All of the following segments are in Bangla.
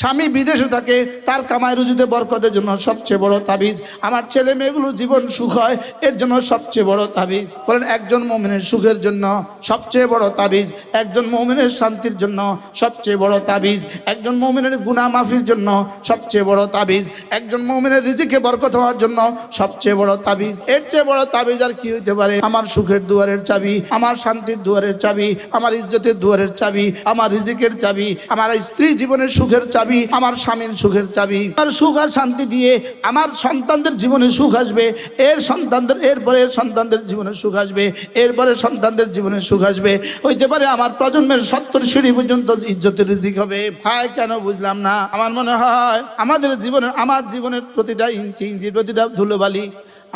স্বামী বিদেশে থাকে, তার কামাই রুজিতে বরকতের জন্য সবচেয়ে বড় তাবিজ। আমার ছেলে মেয়েগুলো জীবন সুখ হয়, এর জন্য সবচেয়ে বড় তাবিজ। বলেন, একজন মমিনের সুখের জন্য সবচেয়ে বড় তাবিজ। একজন মমিনের শান্তির জন্য সবচেয়ে বড় তাবিজ। একজন মমিনের গুণা মাফির জন্য সবচেয়ে বড় তাবিজ। একজন মমিনের রিজিকে বরকত হওয়ার জন্য সবচেয়ে বড় তাবিজ। এর চেয়ে বড় তাবিজ আর কি হইতে পারে? আমার সুখের দুয়ারের চাবি, আমার শান্তির দুয়ারের চাবি, আমার ইজ্জতের দুয়ারের চাবি, আমার রিজিকের চাবি, আমার স্ত্রী জীবনের সুখের চাবি। আমার স্বামীর সুখের চাবি। আর সুখ আর শান্তি দিয়ে আমার সন্তানদের জীবনে সুখ আসবে, এর সন্তানদের এরপরে এর সন্তানদের জীবনে সুখ আসবে এরপরে সন্তানদের জীবনে সুখ আসবে। হইতে পারে আমার প্রজন্মের সত্তর সিঁড়ি পর্যন্ত ইজ্জতের রিজিক হবে। ভাই, কেন বুঝলাম না? আমার মনে হয় আমাদের জীবনের, আমার জীবনের প্রতিটা ইঞ্চি ইঞ্চি প্রতিটা ধুলোবালি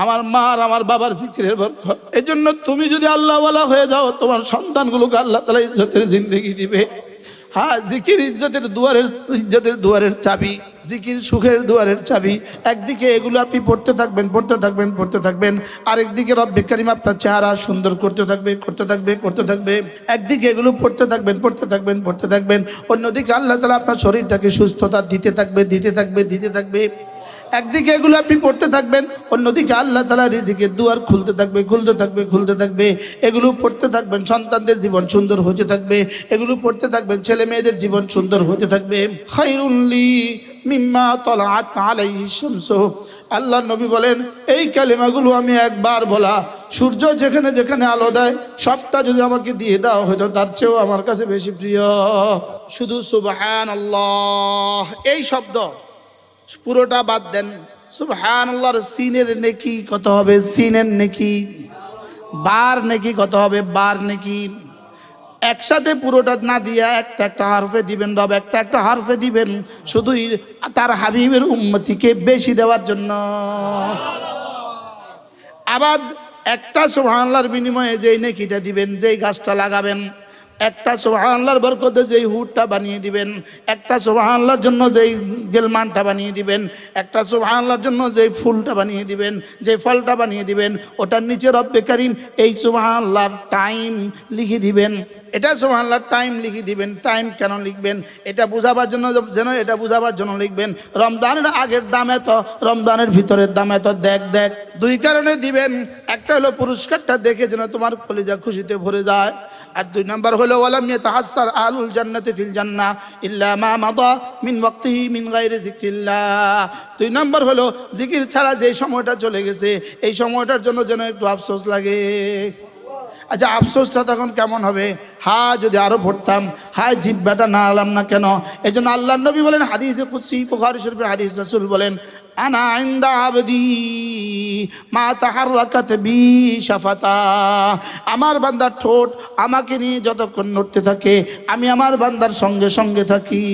আমার মা আর আমার বাবার জিকিরের বরকত। এই জন্য তুমি যদি আল্লাহ বলা হয়ে যাও, তোমার সন্তানগুলোকে আল্লাহ তালা ইজ্জতের জিন্দগি দিবে। হ্যাঁ জিকির ইজ্জতের দুয়ারের ইজ্জতের দুয়ারের চাবি, জিকির সুখের দুয়ারের চাবি। একদিকে এগুলো আপনি পড়তে থাকবেন পড়তে থাকবেন পড়তে থাকবেন। আরেকদিকে রব্বে কারিম আপনার চেহারা সুন্দর করতে থাকবে করতে থাকবে করতে থাকবে। একদিকে এগুলো পড়তে থাকবেন পড়তে থাকবেন পড়তে থাকবেন। অন্যদিকে আল্লাহ তালা আপনার শরীরটাকে সুস্থতা দিতে থাকবে দিতে থাকবে দিতে থাকবে। একদিকে এগুলো আপনি পড়তে থাকবেন, অন্যদিকে আল্লাহ তালা রিজিকের দুয়ার খুলতে থাকবে খুলতে থাকবে খুলতে থাকবে। এগুলো পড়তে থাকবেন, সন্তানদের জীবন সুন্দর হতে থাকবে। এগুলো পড়তে থাকবেন, ছেলে মেয়েদের জীবন সুন্দর হতে থাকবে। আল্লাহ নবী বলেন, এই কালিমাগুলো আমি একবার বলা। সূর্য যেখানে যেখানে আলো দেয়, সবটা যদি আমাকে দিয়ে দেওয়া হতো তার চেয়েও আমার কাছে বেশি প্রিয়। শুধু সুবহান আল্লাহ এই শব্দ। পুরোটা বাদ দেন। সুবহান আল্লাহর সিনের নেকি কত হবে? সিনের নেকি। বার নেকি কত হবে? বার নেকি। একসাথে পুরোটা না দিয়া একটা একটা হারফে দিবেন রব, একটা একটা হারফে দিবেন। শুধুই তার হাবিবের উন্মতিকে বেশি দেওয়ার জন্য। আবার একটা সুবহানাল্লাহর বিনিময়ে যেই নেকিটা দিবেন, যেই গাছটা লাগাবেন একটা সুবহানাল্লাহর বরকতে যেই হুডটা বানিয়ে দিবেন, একটা সুবহানাল্লাহর জন্য যেই গেলমানটা বানিয়ে দিবেন, একটা সুবহানাল্লাহর জন্য যেই ফুলটা বানিয়ে দিবেন যে ফলটা বানিয়ে দিবেন, ওটার নিচে রব্বে কারিম এই সুবহানাল্লাহর টাইম লিখে দিবেন। এটা সুবহানাল্লাহর টাইম লিখে দিবেন। টাইম কেন লিখবেন? এটা বোঝাবার জন্য যেন এটা বোঝাবার জন্য লিখবেন। রমজানের আগের দাম এত, রমজানের ভিতরের দাম এত, দেখ দেখ। দুই কারণে দিবেন। একটা হলো পুরস্কারটা দেখে যেন তোমার কলিজা খুশিতে ভরে যায়। আর দুই নম্বর হলো, ওয়ালাম ইয়াতাহাসসার আলুল জান্নাতি ফিল জান্নাহ ইল্লা মা মাদা মিন ওয়াক্তিহি মিন গায়রি যিকরিল্লাহ। দুই নম্বর হলো, জিকির ছাড়া যে সময়টা চলে গেছে, এই সময়টার জন্য যেন একটু আফসোস লাগে। আচ্ছা আফসোসটা তখন কেমন হবে? হা, যদি আরও পড়তাম, হায়, জিব্বাটা না আলাম না কেন? এই জন্য আল্লাহ নবী বলেন, হাদিসে কুৎসি বুখারী শরীফের হাদিস রাসূল বলেন আনা ইনদা আবদি মা তাহাররাকাত বি শাফাতা। আমার বান্দার ঠোঁট আমাকে নিয়ে যতক্ষণ নড়তে থাকে, আমি আমার বান্দার সঙ্গে সঙ্গে থাকি।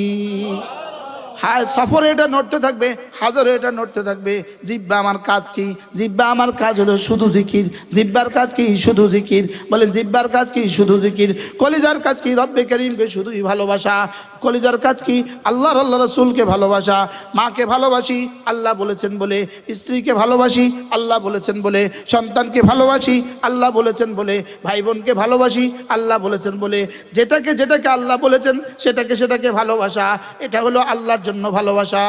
হ্যাঁ সফরে এটা নড়তে থাকবে, হাজারে এটা নড়তে থাকবে। জিব্বা আমার কাজ কি? জিব্বা আমার কাজ হলো শুধু জিকির। জিব্বার কাজ কি? শুধু জিকির। বলেন, জিব্বার কাজ কি? শুধু জিকির। কলিজার কাজ কি? রব্বে করিমকে শুধুই ভালোবাসা। কলিজার কাজ কি? আল্লাহ আল্লাহ রসুলকে ভালোবাসা। মাকে ভালোবাসি, আল্লাহ বলেছেন বলে। স্ত্রীকে ভালোবাসি, আল্লাহ বলেছেন বলে। সন্তানকে ভালোবাসি, আল্লাহ বলেছেন বলে। ভাই বোনকে ভালোবাসি, আল্লাহ বলেছেন বলে। যেটাকে যেটাকে আল্লাহ বলেছেন, সেটাকে সেটাকে ভালোবাসা। এটা হলো আল্লাহর জন্য ভালোবাসা।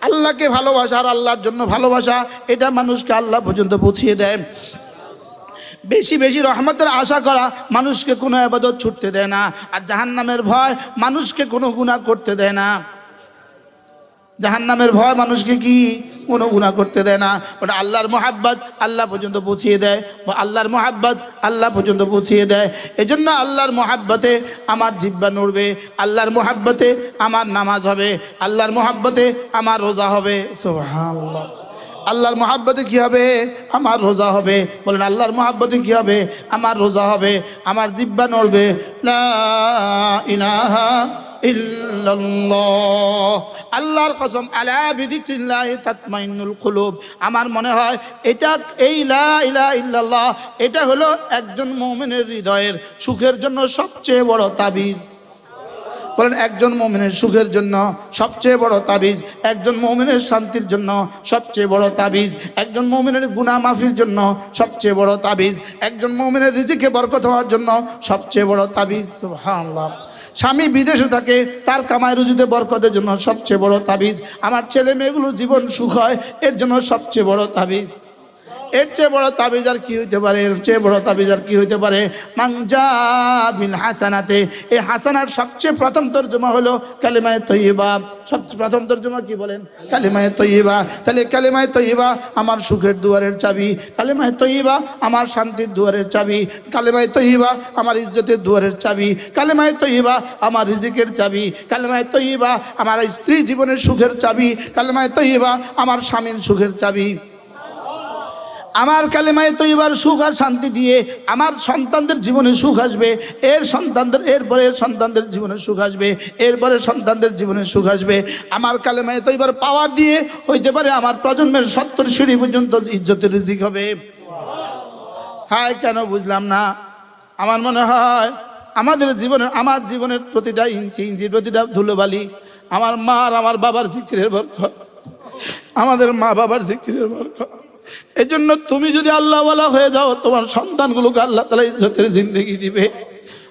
আল্লাহকে ভালোবাসা আর আল্লাহর জন্য ভালোবাসা, এটা মানুষকে আল্লাহ পর্যন্ত পৌঁছিয়ে দেয়। বেশি বেশি রহমতের আশা করা মানুষকে কোনো আবাদত ছুটতে দেয় না। আর জাহান্নামের ভয় মানুষকে কোনো গুণা করতে দেয় না। জাহান্নামের ভয় মানুষকে কি কোনো গুণা করতে দেয় না? ওটা আল্লাহর মোহাব্বত আল্লাহ পর্যন্ত পৌঁছিয়ে দেয়। বা আল্লাহর মোহাব্বত আল্লাহ পর্যন্ত পৌঁছিয়ে দেয়। এজন্য আল্লাহর মোহাব্বতে আমার জিব্বা নড়বে। আল্লাহর মোহাব্বতে আমার নামাজ হবে। আল্লাহর মোহাব্বতে আমার রোজা হবে। সুবহানাল্লাহ। আল্লাহর মহাব্বতে কি হবে? আমার রোজা হবে। বলেন, আল্লাহর মহাব্বতে কি হবে? আমার রোজা হবে। আমার জিব্বা নড়বে। আল্লাহর কসম, আলা আমার মনে হয় এটা, এই লা ইলাহা ইল্লাল্লাহ, এটা হলো একজন মুমিনের হৃদয়ের সুখের জন্য সবচেয়ে বড় তাবিজ। বলেন, একজন মমিনের সুখের জন্য সবচেয়ে বড় তাবিজ, একজন মমিনের শান্তির জন্য সবচেয়ে বড় তাবিজ, একজন মমিনের গুণা মাফির জন্য সবচেয়ে বড় তাবিজ, একজন মমিনের রিজিকে বরকত হওয়ার জন্য সবচেয়ে বড় তাবিজ। সুবহানাল্লাহ। স্বামী বিদেশে থাকে, তার কামাই রুজিতে বরকতের জন্য সবচেয়ে বড় তাবিজ। আমার ছেলে মেয়েগুলোর জীবন সুখ হয়, এর জন্য সবচেয়ে বড় তাবিজ। এর চেয়ে বড় তাবিজ আর কি হইতে পারে? এর চেয়ে বড় তাবিজ আর কি হইতে পারে? মাংজা বিন হাসানাতে। এই হাসানার সবচেয়ে প্রথম তর্জমা হলো কালিমায় তৈবা সবচেয়ে প্রথম তর্জমা কি বলেন? কালিমায় তৈবা তাহলে কালিমায় তৈবা আমার সুখের দুয়ারের চাবি। কালিমায় তৈবা আমার শান্তির দুয়ারের চাবি। কালিমায় তৈবা আমার ইজ্জতের দুয়ারের চাবি। কালিমায় তৈবা আমার রিজিকের চাবি। কালিমায় তৈবা আমার স্ত্রী জীবনের সুখের চাবি। কালিমায় তৈবা আমার স্বামীর সুখের চাবি। আমার কালেমায় তো এবার সুখ আর শান্তি দিয়ে আমার সন্তানদের জীবনে সুখ আসবে, এর সন্তানদের এরপরে এর সন্তানদের জীবনে সুখ আসবে এরপরে সন্তানদের জীবনে সুখ আসবে। আমার কালেমায় তো এবার পাওয়ার দিয়ে হইতে পারে আমার প্রজন্মের সত্তর সিঁড়ি পর্যন্ত ইজ্জতের রিজিক হবে। হায়, কেন বুঝলাম না? আমার মনে হয় আমাদের জীবনের আমার জীবনের প্রতিটা ইঞ্চি ইঞ্চি, প্রতিটা ধুলোবালি আমার মা আর আমার বাবার জিকিরের বরকত। আমাদের মা বাবার জিকিরের বরকত। এই জন্য তুমি যদি আল্লাহওয়ালা হয়ে যাও, তোমার সন্তানগুলোকে আল্লাহ তালা ইজ্জতের জিন্দগি দিবে।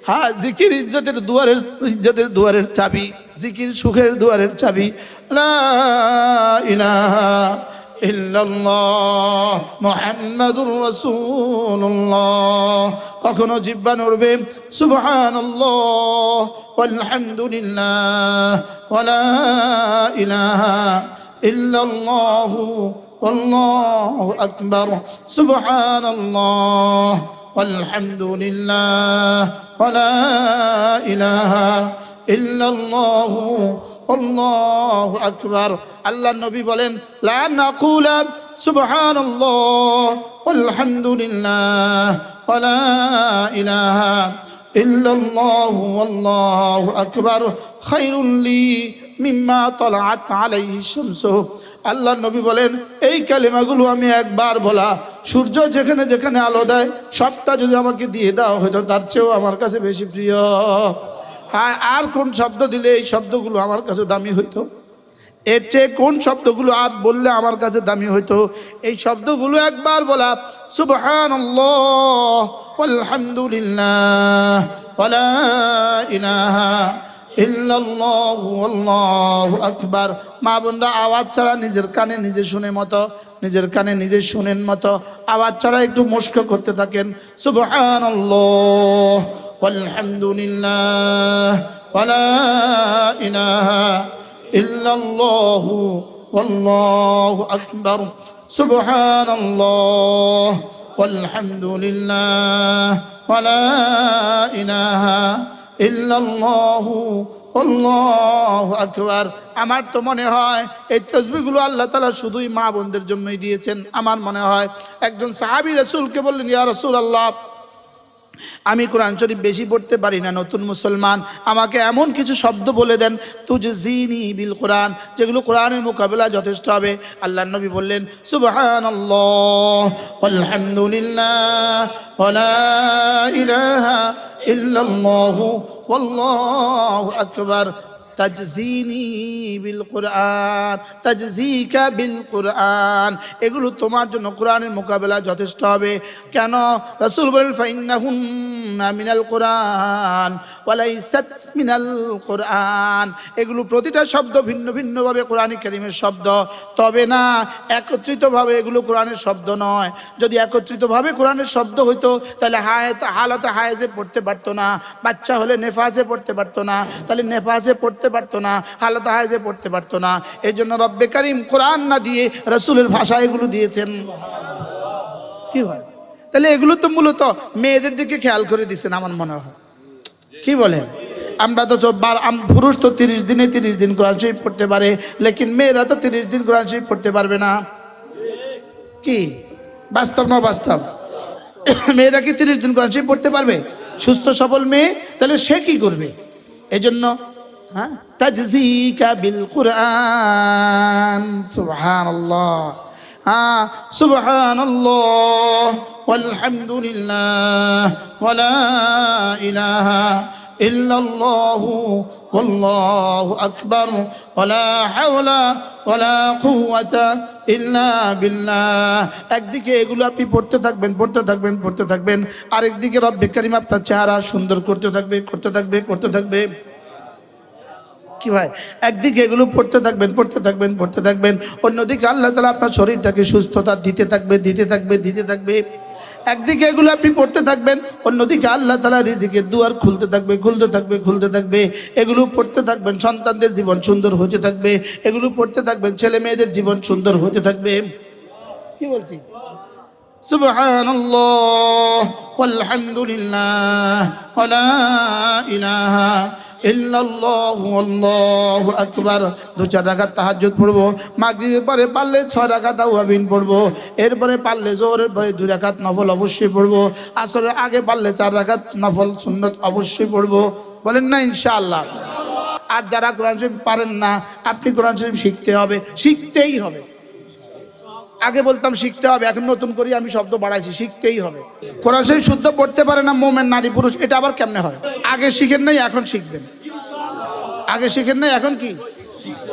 হ্যাঁ জিকির ইজ্জতের দুয়ারের ইজ্জতের দুয়ারের চাবি, জিকির সুখের দুয়ারের চাবি। রাসূলুল্লাহ। কখনো জিব্বা নড়বে ইল্লাল্লাহ। والله أكبر سبحان الله والحمد لله ولا إله إلا الله والله أكبر আল্লাহ নবী বলেন লা নাকুলা সুবহানাল্লাহ والحمد لله ولا إله إلا الله والله أكبر خير لي মিম্মা তলাআত আলাইহি শামসু আল্লাহ নবী বলেন, এই কালিমাগুলো আমি একবার বলা, সূর্য যেখানে যেখানে আলো দেয়, সবটা যদি আমাকে দিয়ে দাও, হয়তো তার চেয়েও আমার কাছে বেশি প্রিয়। হ্যাঁ আর কোন শব্দ দিলে এই শব্দগুলো আমার কাছে দামি হইতো? এর চেয়ে কোন শব্দগুলো আর বললে আমার কাছে দামি হইতো? এই শব্দগুলো একবার বলা সুবহান আলহামদুলিল্লাহ ইলাহা আকবার মা বোনরা আওয়াজ ছাড়া নিজের কানে নিজে শুনে মতো নিজের কানে নিজে শুনেন মতো আওয়াজ ছাড়া একটু মুস্ক করতে থাকেন সুবহানাল্লাহ walhamdulillah ওয়ালা ইলাহা ইল্লাল্লাহু والله أكبر سبحان الله والحمد لله ولا إله আকবার। আমার তো মনে হয় এই তসবিগুলো আল্লাহ তালা শুধুই মা বোনদের জন্যই দিয়েছেন। আমার মনে হয় একজন সাহাবি রসুলকে বললেন, ইয়া রসুল আল্লাহ আমি কোরআন শরীফ বেশি পড়তে পারি না, নতুন মুসলমান। আমাকে এমন কিছু শব্দ বলে দেন তুজ জিনি বিল কোরআন যেগুলো কোরআনের মোকাবেলা যথেষ্ট হবে। আল্লাহ নবী বললেন আকবার তাজজিনি বিল কোরআন, তাজজিকা বিল কোরআন। এগুলো তোমার জন্য কোরআনের মোকাবেলা যথেষ্ট হবে। কেন? রাসূল বলেন মিনাল কোরআন ওয়ালাইসাত মিনাল কোরআন। এগুলো প্রতিটা শব্দ ভিন্ন ভিন্নভাবে কোরআন কারিমের শব্দ। তবে না, একত্রিতভাবে এগুলো কোরআনের শব্দ নয়। যদি একত্রিতভাবে কোরআনের শব্দ হইতো, তাহলে হায়াত হালতে হায়েজে পড়তে পারতো না। বাচ্চা হলে নেফাজে পড়তে পারতো না। তাহলে নেফাজে পড়তে পারতো না, হালতে হায়েজে পড়তে পারতো না। এই জন্য রব্বে কারিম কোরআন না দিয়ে রসুলের ভাষা এগুলো দিয়েছেন। কি হয়? তাহলে এগুলো তো মূলত মেয়েদের দিকে খেয়াল করে দিচ্ছেন আমার মনে হয়। কি বলেন? আমরা তো বার- পুরুষ তো তিরিশ দিনে তিরিশ দিন কোরআন শরীফ পড়তে পারে, লেকিন মেয়েরা তো তিরিশ দিন কোরআন শরীফ পড়তে পারবে না। কি? বাস্তব না বাস্তব মেয়েরা কি তিরিশ দিন কোরআন শরীফ পড়তে পারবে? সুস্থ সবল মেয়ে? তাহলে সে কি করবে? এই জন্য হ্যাঁ তাজজিকা বিল কোরআন সুবহানাল্লাহ হ্যাঁ সুবহানাল্লাহ walhamdulillah ওয়ালা ইলাহা ইল্লাল্লাহু والله أكبر ولا حول ولا قوة إلا بالله একদিকে এগুলো আপনি পড়তে থাকবেন পড়তে থাকবেন পড়তে থাকবেন আরেকদিকে রব্বে কারিম আপনার চেহারা সুন্দর করতে থাকবে করতে থাকবে করতে থাকবে কি ভাই একদিকে এগুলো পড়তে থাকবেন পড়তে থাকবেন পড়তে থাকবেন অন্যদিকে আল্লাহ তালা আপনার শরীরটাকে সুস্থতা দিতে থাকবে দিতে থাকবে দিতে থাকবে একদিকে এগুলো আপনি পড়তে থাকবেন অন্যদিকে আল্লাহ তালা রিজিকের দুয়ার খুলতে থাকবে খুলতে থাকবে খুলতে থাকবে এগুলো পড়তে থাকবেন সন্তানদের জীবন সুন্দর হতে থাকবে এগুলো পড়তে থাকবেন ছেলে মেয়েদের জীবন সুন্দর হতে থাকবে কি বলছি سبحان الله والحمد لله ولا إله আকবার। দু, চার পড়ব। পরে পারলে পারলে জোরের পরে অবশ্যই আগে পারলে চার নফল অবশ্যই পড়ব। বলেন না, ইনশাআল্লাহ। আর যারা কোরআন শরীফ পারেন না, আপনি কোরআন শরীফ শিখতে হবে। শিখতেই হবে। আগে বলতাম শিখতে হবে, এখন নতুন করে আমি শব্দ বাড়াইছি, শিখতেই হবে। কোরআন শরীফ শুদ্ধ পড়তে পারে না, মোমেন, নারী, পুরুষ, এটা আবার কেমনে হয়? আগে শিখেন নাই, এখন শিখবেন। আগে শিখেন নাই, এখন কি?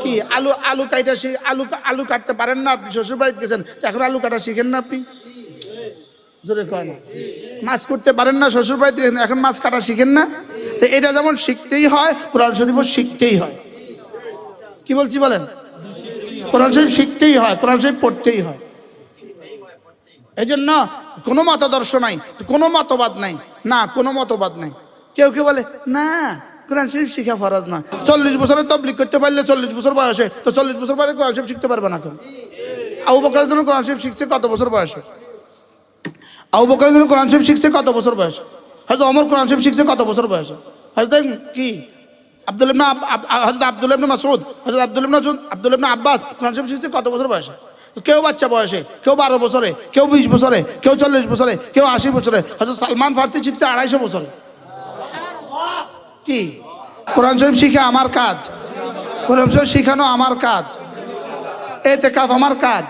কি, আলু আলু কাইটা শি- আলু আলু কাটতে পারেন না, আপনি শ্বশুর বাড়িতে গেছেন, এখন আলু কাটা শিখেন না আপনি? জোরে কয় না। মাছ করতে পারেন না, শ্বশুর বাড়িতে গেছেন, এখন মাছ কাটা শিখেন না? তো এটা যেমন শিখতেই হয়, কোরআন শরীফও শিখতেই হয়। কি বলছি বলেন? কোরআন শরীফ শিখতেই হয়, কোরআন শরীফ পড়তেই হয়। এই জন্য কোনো মতাদর্শ নাই, কোনো মতবাদ নাই, না, কোনো মতবাদ নাই। কেউ কেউ বলে, না, কোরআন শরীফ শিখা ফরজ না চল্লিশ বছরে তবলিক করতে পারলে চল্লিশ বছর বয়সে, তো চল্লিশ বছর পরে কোরআন শরীফ শিখতে পারবে না কেন আবু জন্য কোরআন শরীফ শিখছে কত বছর বয়সে? আবু জন্য কোরআন শরীফ শিখছে কত বছর বয়সে? হয়তো অমর কোরআন শরীফ শিখছে কত বছর বয়সে? হয়তো কি? আব্দুল ইবনা হজরত আব্দুল ইবনা মাসুদ হজরত আব্দুল ইবনা মাসুদ আব্দুল আব্বাস কোরআন শরীফ শিখছে কত বছর বয়সে? কেউ বাচ্চা বয়সে, কেউ বারো বছরে, কেউ বিশ বছরে, কেউ চল্লিশ বছরে, কেউ আশি বছরে। হয়তো সালমান ফার্সি শিখছে আড়াইশো বছরে। কি? কোরআন শরীফ শিখে আমার কাজ। কোরআন শরীফ শিখানো আমার কাজ। এতে কাফ আমার কাজ।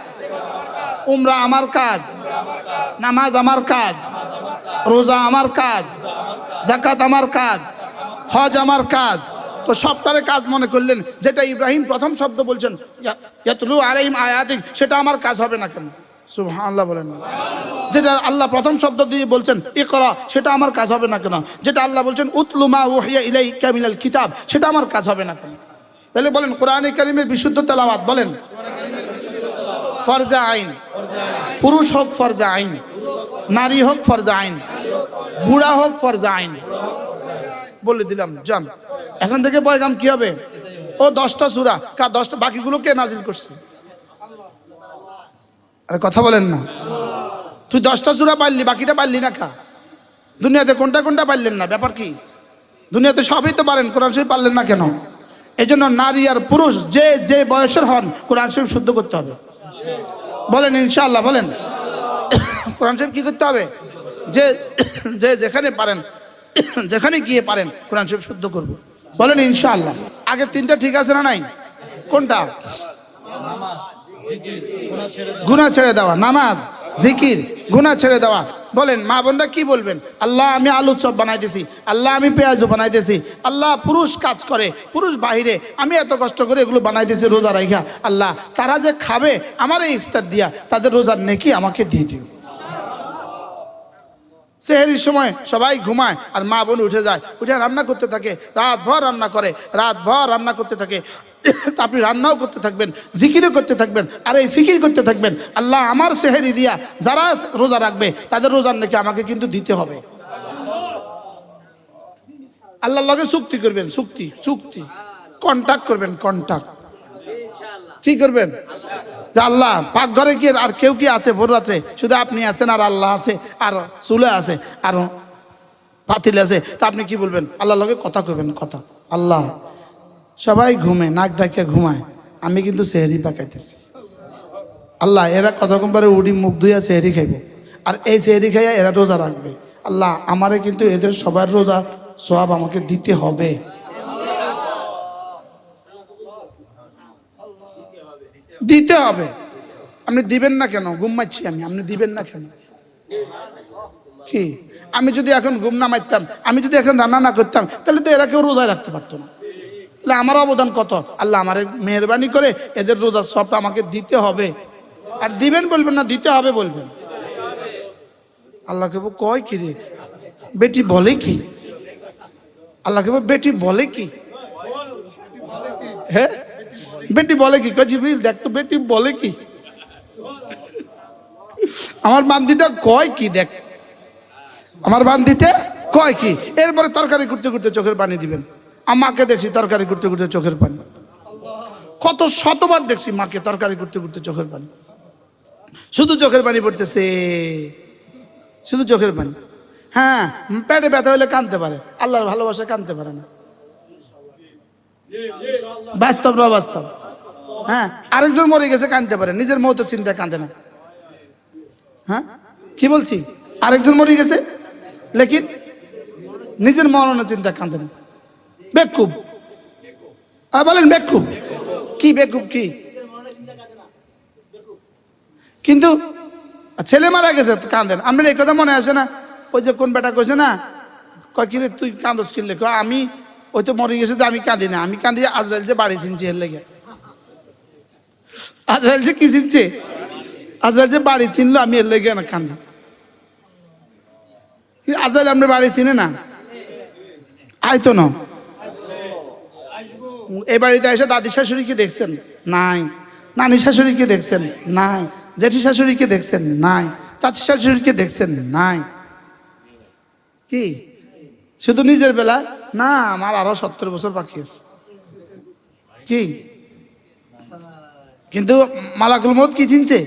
উমরা আমার কাজ। নামাজ আমার কাজ। রোজা আমার কাজ। জাকাত আমার কাজ। হজ আমার কাজ। তো সবটারে কাজ মনে করলেন, যেটা ইব্রাহিম প্রথম শব্দ বলছেন, ইয়া- ইয়াতলু আলাইহিম আয়াতিক, সেটা আমার কাজ হবে না কেন? সুবহানাল্লাহ বলেন। যেটা আল্লাহ প্রথম শব্দ দিয়ে বলছেন, ইকরা, সেটা আমার কাজ হবে না কেন? যেটা আল্লাহ বলছেন উতলুমা ওহিয়া ইলাই কামিলাল কিতাব, সেটা আমার কাজ হবে না কেন? তাহলে বলেন, কোরআনে কারিমের বিশুদ্ধ তেলাওয়াত বলেন? ফরজা আইন। পুরুষ হোক ফরজা আইন, নারী হোক ফরজা আইন, বুড়া হোক ফরজা আইন। বলে দিলাম, যান। এখন থেকে পয়গাম কি হবে? ও দশটা সুরা, কা দশটা বাকিগুলো কে নাজিল করছে? আরে কথা বলেন না। তুই দশটা সুরা পারলি, বাকিটা পারলি না কা? দুনিয়াতে কোনটা কোনটা পারলেন না? ব্যাপার কি? দুনিয়াতে সবই তো পারেন, কোরআন শরীফ পারলেন না কেন? এই জন্য নারী আর পুরুষ যে যে বয়সের হন, কোরআন শরীফ শুদ্ধ করতে হবে। বলেন ইনশাআল্লাহ, বলেন। কোরআন শরীফ কি করতে হবে? যে যে যেখানে পারেন যেখানে গিয়ে পারেন, কোরআন শরীফ শুদ্ধ করব। বলেন, ইনশাআল্লাহ। আগে তিনটা ঠিক আছে না নাই? কোনটা? গুণা ছেড়ে দেওয়া, নামাজ, জিকির গুণা ছেড়ে দেওয়া। বলেন, মা বোনরা কি বলবেন? আল্লাহ, আমি আলু চপ বানাইতেছি। আল্লাহ, আমি পেঁয়াজও বানাইতেছি। আল্লাহ, পুরুষ কাজ করে, পুরুষ বাহিরে। আমি এত কষ্ট করে এগুলো বানাইতেছি রোজা রাইখা। আল্লাহ, তারা যে খাবে, আমার এই ইফতার দিয়া তাদের রোজার নেকি আমাকে দিয়ে দিও। সেহেরির সময় সবাই ঘুমায় আর মা বোন উঠে যায়। উঠে রান্না করতে থাকে, রাত ভর রান্না করে, রাত ভর রান্না করতে থাকে। আপনি রান্নাও করতে থাকবেন, জিকিরও করতে থাকবেন, আর এই ফিকির করতে থাকবেন। আল্লাহ আমার সেহেরি দিয়া যারা রোজা রাখবে, তাদের রোজার নাকি আমাকে কিন্তু দিতে হবে। আল্লাহর লগে চুক্তি করবেন, চুক্তি চুক্তি। কন্টাক্ট করবেন, কন্টাক্ট। কি করবেন? যে আল্লাহ, পাকঘরে কি আর কেউ কি আছে ভোর রাত্রে? শুধু আপনি আছেন আর আল্লাহ আছে, আর চুলে আছে, আর পাতিল আছে। তা আপনি কি বলবেন? আল্লাহ লগে কথা করবেন কথা। আল্লাহ, সবাই ঘুমে, নাক ডাকিয়া ঘুমায়। আমি কিন্তু সেহেরি পাকাইতেছি। আল্লাহ, এরা কতক্ষণ পরে উডি মুখ ধুইয়া সেহেরি খাইব? আর এই সেহেরি খাইয়া এরা রোজা রাখবে। আল্লাহ, আমারে কিন্তু এদের সবার রোজা সব আমাকে দিতে হবে। দিতে হবে। আপনি দিবেন না কেন? ঘুম মারছি আমি। আপনি দিবেন না কেন? কি? আমি যদি এখন ঘুম না মারতাম, আমি যদি এখন রান্না না করতাম, তাহলে তো এরা কেউ রোজায় রাখতে পারতো না। তাহলে আমার অবদান কত? আল্লাহ আমার মেহরবানি করে এদের রোজা সবটা আমাকে দিতে হবে। আর দিবেন বলবেন না, দিতে হবে বলবেন। আল্লাহকে কয় কি রে? বেটি বলে কি? আল্লাহকে বেটি বলে কি? হ্যাঁ? বেটি বলে কি? জিবরিল, দেখ তো বেটি বলে কি? আমার বান্দিটা কয় কি, দেখ? আমার বান্দিতে কয় কি? এরপরে তরকারি করতে করতে চোখের পানি দিবেন। আমাকে দেখছি তরকারি করতে করতে চোখের পানি। কত শতবার দেখছি মাকে তরকারি করতে করতে চোখের পানি। শুধু চোখের পানি পড়তেছে। শুধু চোখের পানি। হ্যাঁ পেটে ব্যথা হলে কাঁদতে পারে। আল্লাহর ভালোবাসা কাঁদতে পারে না। বাস্তব না বাস্তব? হ্যাঁ। আরেকজন মরে গেছে কাঁদতে পারে। নিজের মতো চিন্তা কাঁদে না। হ্যাঁ? কি বলছি? আরেকজন মরে গেছে? লেকিন? নিজের মরণের চিন্তা কাঁদে না। বেকুব। আর বলেন বেকুব। কি বেকুব কি? কিন্তু ছেলে মারা গেছে তো কাঁদেন আপনার এই কথা মনে আসে না? ওই যে কোন বেটা কইছে না কয় কিরে তুই কান্দস কিনলে আমি ওই তো মরে গেছে আমি কাঁদি না, আমি কাঁদি আজরাইল যে বাড়ি চিনছি এর লেগে। আজরাইল যে কি চিনছে আজরাইল যে বাড়ি চিনলো আমি এর লেগে না কান্দি। আজরাইল আপনার বাড়ি চিনে না? আয় তো না। এই বাড়িতে এসে দাদি শাশুড়িকে দেখছেন? নাই। নানি শাশুড়িকে দেখছেন? নাই। জেঠি শাশুড়িকে দেখছেন? নাই। চাচি শাশুড়িকে দেখছেন? নাই। কি? শুধু নিজের বেলা না, আমার আরও সত্তর বছর বাকি আছে। কি? কিন্তু মালাকুল মত কি চিনছে?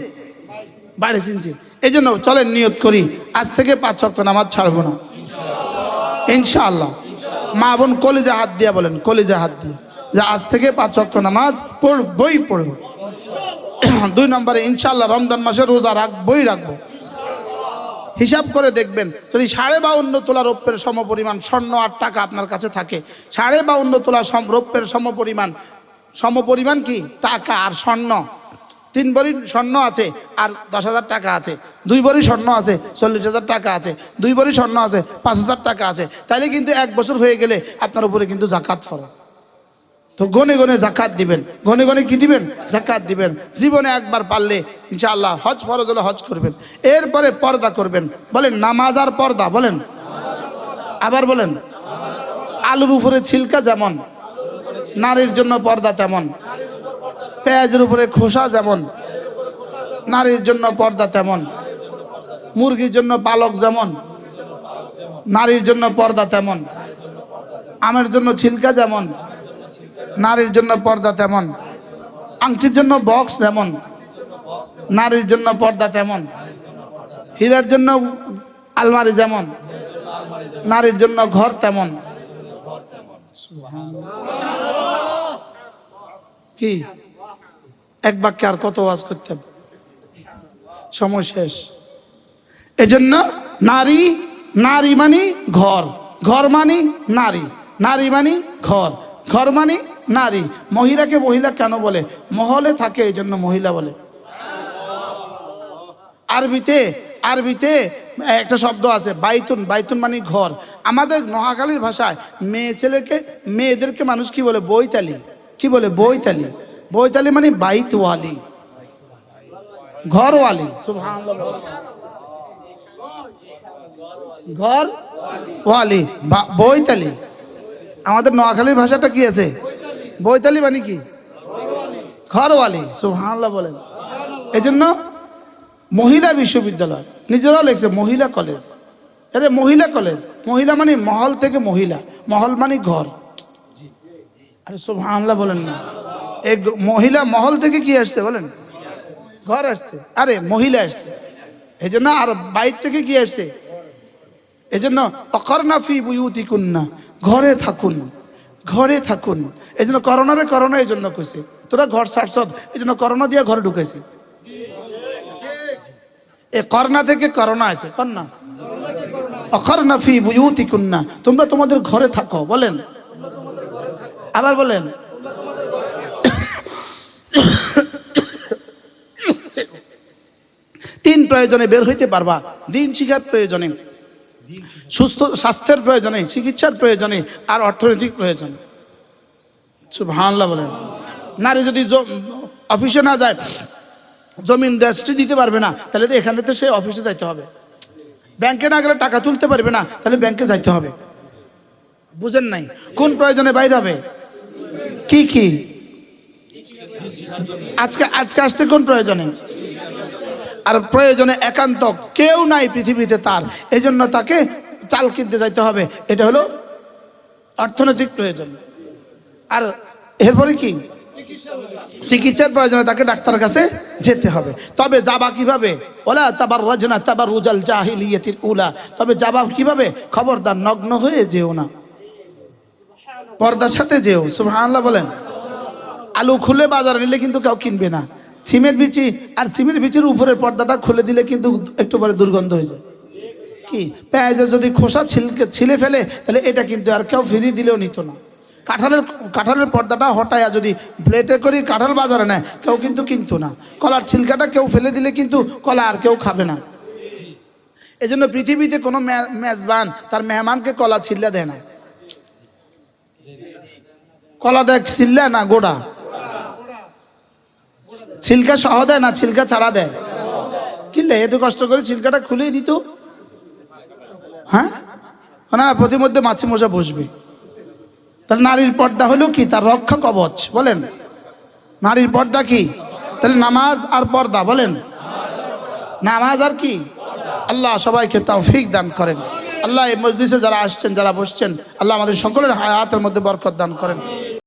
বাড়ি চিনছে। এই জন্য চলেন, নিয়ত করি, আজ থেকে পাঁচ সপ্তাহ নামাজ ছাড়বো না। ইনশাআল্লাহ। মা বোন কলেজে হাত দিয়া বলেন, কলেজে হাত দিয়ে। যে আজ থেকে পাঁচ ওয়াক্ত নামাজ পড়বই পড়ব। দুই নম্বরে, ইনশাআল্লাহ রমজান মাসে রোজা রাখবই রাখব। হিসাব করে দেখবেন, যদি সাড়ে বাউন্ন তোলা রৌপ্যের সমপরিমাণ স্বর্ণ আর টাকা আপনার কাছে থাকে, সাড়ে বাউন্ন তোলা রৌপ্যের সমপরিমাণ সমপরিমাণ কি? টাকা আর স্বর্ণ। তিন ভরি স্বর্ণ আছে আর দশ হাজার টাকা আছে। দুই ভরি স্বর্ণ আছে, চল্লিশ হাজার টাকা আছে। দুই ভরি স্বর্ণ আছে, পাঁচ হাজার টাকা আছে। তাইলে কিন্তু এক বছর হয়ে গেলে আপনার উপরে কিন্তু জাকাত ফরজ। তো গনে গনে জাকাত দিবেন। গনে গনে কি দিবেন? জাকাত দিবেন। জীবনে একবার পারলে ইনশাআল্লাহ হজ ফরজ হলে হজ করবেন। এরপরে পর্দা করবেন। বলেন, নামাজ আর পর্দা, বলেন। আবার বলেন, আলুর উপরে ছিলকা যেমন, নারীর জন্য পর্দা তেমন, পেঁয়াজের উপরে খোসা যেমন, নারীর জন্য পর্দা তেমন, মুরগির জন্য পালক যেমন, নারীর জন্য পর্দা তেমন, আমের জন্য ছিলকা যেমন নারীর জন্য পর্দা তেমন। আংটির জন্য বক্স যেমন নারীর জন্য পর্দা তেমন। হীরার জন্য আলমারি যেমন। নারীর জন্য ঘর তেমন। কি? এক বাক্যে আর কত ওয়াজ করতে? সময় শেষ। এজন্য নারী নারী মানে ঘর। ঘর মানে নারী। নারী মানে ঘর। ঘর মানে নারী, মহিলাকে মহিলা কেন বলে? মহলে থাকে এই জন্য মহিলা বলে। আরবিতে আরবিতে একটা শব্দ আছে, বাইতুন বাইতুন মানে ঘর। আমাদের নোহাখালীর ভাষায় মেয়ে ছেলেকে, মেয়েদেরকে মানুষ কি বলে? বইতালি কি বলে? বইতালি বইতালি মানে বাইতওয়ালি। ঘরওয়ালি। ঘর ওয়ালি বইতালি আমাদের নোয়াখালীর ভাষাটা কি আছে? বইতালি মানে কি? ঘরওয়ালি। সুবহানাল্লাহ বলেন। এই জন্য মহিলা বিশ্ববিদ্যালয়, নিজেরাও লিখছে মহিলা কলেজ। এটা মহিলা কলেজ, মহিলা মানে মহল থেকে মহিলা, মহল মানে ঘর। আরে সুবহানাল্লাহ বলেন না। এই মহিলা মহল থেকে কি আসছে বলেন? ঘর আসছে। আরে মহিলা আসছে। এই জন্য আর বাইর থেকে কি আসছে? এই জন্য অকর্ণা ফি বুয়ুতি কুন্না ঘরে থাকুন। ঘরে থাকুন। এই জন্য করোনারে করোনা এই জন্য কইছে। তোরা ঘর ছাড়ছ এই জন্য করোনা দিয়ে ঘরে ঢুকেছি এ করোনা থেকে করোনা আছে অকর্ণা ফি বুয়ুতি কুন্না তোমরা তোমাদের ঘরে থাকো, বলেন। আবার বলেন। তিন প্রয়োজনে বের হইতে পারবা। দিন শিখার প্রয়োজনে। সুস্থ স্বাস্থ্যের প্রয়োজনে, চিকিৎসার প্রয়োজনে আর অর্থনৈতিক প্রয়োজনে। সুবহানাল্লাহ বলেন। নারী যদি অফিসে না যায়, জমিন রেজিস্ট্রি দিতে পারবে না, তাহলে তো এখানে তো সে অফিসে যাইতে হবে। ব্যাংকে না গেলে টাকা তুলতে পারবে না, তাহলে ব্যাংকে যাইতে হবে। বুঝেন নাই? কোন প্রয়োজনে বাইরে হবে? কি কি? আজকে আজকে আসতে কোন প্রয়োজনে? আর প্রয়োজনে একান্ত কেউ নাই পৃথিবীতে তার। এই জন্য তাকে চাল কিনতে যাইতে হবে। এটা হলো অর্থনৈতিক প্রয়োজন। আর এরপরে কি? চিকিৎসার প্রয়োজনে তাকে ডাক্তারের কাছে যেতে হবে। তবে যাবা কীভাবে? ওলা তাবার রজনা তাবার রুজাল জাহিলিয়াতির উলা। তবে যাবা কীভাবে? খবরদার নগ্ন হয়ে যেও না। পর্দার সাথে যেও। সুবহানাল্লাহ বলেন। আলু খুলে বাজারে নিলে কিন্তু কেউ কিনবে না। সিমের বিচি আর সিমের বিচির উপরের পর্দাটা খুলে দিলে কিন্তু একটু পরে দুর্গন্ধ হয়ে যায়। কি? পেঁয়াজের যদি খোসা ছিলকে, ছিলে ফেলে, তাহলে এটা কিন্তু আর কেউ ফিরিয়ে দিলেও নিত না। কাঁঠালের কাঁঠালের পর্দাটা হটাইয়া যদি প্লেটে করি কাঁঠাল বাজারে নেয়, কেউ কিন্তু কিনতো না। কলার ছিলকাটা কেউ ফেলে দিলে কিন্তু কলা আর কেউ খাবে না। এই জন্য পৃথিবীতে কোনো মেজবান তার মেহমানকে কলা ছিল্লা দেয় না। কলা দেয় ছিল্লা না, গোড়া। ছিলকা সহ দেয় না, ছিলকা ছাড়া দেয়? কিনলে এত কষ্ট করে ছিলকাটা খুলেই দিত? হ্যাঁ? না প্রতিমধ্যে মাছি মশা বসবে। তাহলে নারীর পর্দা হলো কি? তার রক্ষা কবচ, বলেন। নারীর পর্দা কি? তাহলে নামাজ আর পর্দা, বলেন। নামাজ আর কি? আল্লাহ সবাইকে তৌফিক দান করেন। আল্লাহ এই মজলিসে যারা আসছেন, যারা বসছেন, আল্লাহ আমাদের সকলের হায়াতের মধ্যে বরকত দান করেন।